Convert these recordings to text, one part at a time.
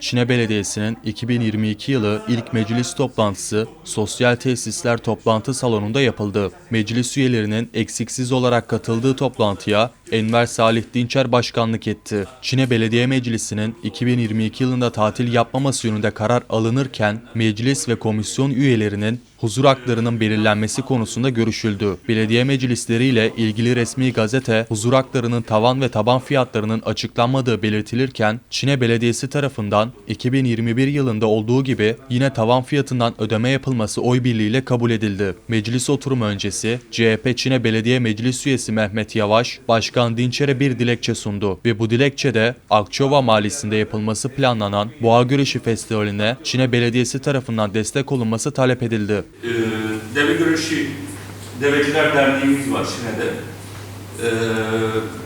Çine Belediyesi'nin 2022 yılı ilk meclis toplantısı sosyal tesisler toplantı salonunda yapıldı. Meclis üyelerinin eksiksiz olarak katıldığı toplantıya Enver Salih Dinçer başkanlık etti. Çine Belediye Meclisi'nin 2022 yılında tatil yapmaması yönünde karar alınırken meclis ve komisyon üyelerinin huzur haklarının belirlenmesi konusunda görüşüldü. Belediye meclisleriyle ilgili resmi gazete huzur haklarının tavan ve taban fiyatlarının açıklanmadığı belirtilirken Çine Belediyesi tarafından 2021 yılında olduğu gibi yine tavan fiyatından ödeme yapılması oy birliğiyle kabul edildi. Meclis oturumu öncesi CHP Çine Belediye Meclis Üyesi Mehmet Yavaş, Başkan Dinçer'e bir dilekçe sundu ve bu dilekçede Akçova Mahallesi'nde yapılması planlanan Boğa Güreşi Festivali'ne Çine Belediyesi tarafından destek olunması talep edildi. Ee, Deve Güreşi Deveciler Derneğimiz var Şine'de. Ee,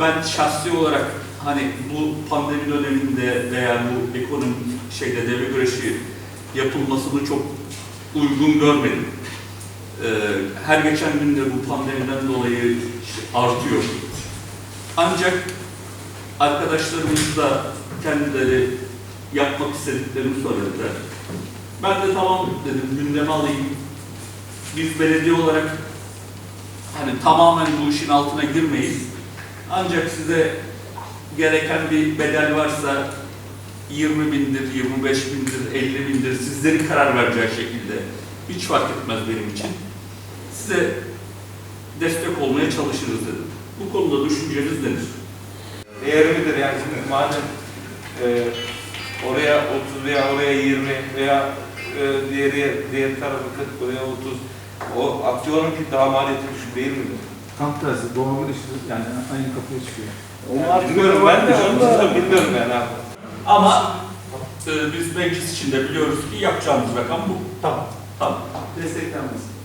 ben şahsi olarak hani bu pandemi döneminde veya bu ekonomik şeyde deve güreşi yapılmasını çok uygun görmedim. Ee, her geçen gün de bu pandemiden dolayı artıyor. Ancak arkadaşlarımız da kendileri yapmak istediklerini söylediler. Ben de tamam dedim gündeme alayım. Biz belediye olarak hani tamamen bu işin altına girmeyiz. Ancak size gereken bir bedel varsa 20 bindir, 25 bindir, 50 bindir sizlerin karar vereceği şekilde hiç fark etmez benim için. Size destek olmaya çalışırız dedim. Bu konuda düşünceniz nedir? Değeri midir yani şimdi madem e, oraya 30 veya oraya 20 veya e, diğeri, diğer tarafı 40 buraya 30 o aksiyonun ki daha maliyeti düşük değil midir? Tam tersi doğru işte yani aynı kapıya çıkıyor. Onu artık bilmiyorum ben de onu da bilmiyorum yani abi. Ama e, biz meclis içinde biliyoruz ki yapacağımız rakam bu. Tamam. Tamam. Desteklenmesi.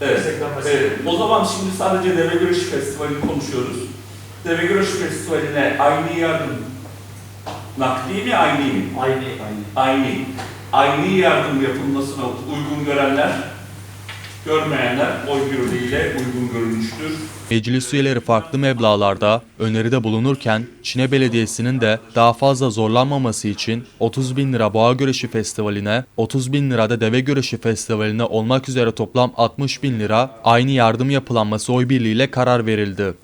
Evet. Evet. O zaman şimdi sadece Deve Güreşi Festivali'ni konuşuyoruz. Deve Güreşi Festivali'ne aynı yardım nakdi mi aynı mi? Aynı. Aynı. Aynı. Aynı yardım yapılmasına uygun görenler, görmeyenler oy birliğiyle uygun görülmüştür. Meclis üyeleri farklı meblağlarda öneride bulunurken Çine Belediyesi'nin de daha fazla zorlanmaması için 30 bin lira Boğa Güreşi Festivali'ne, 30 bin lira da Deve Güreşi Festivali'ne olmak üzere toplam 60 bin lira aynı yardım yapılanması oy birliğiyle karar verildi.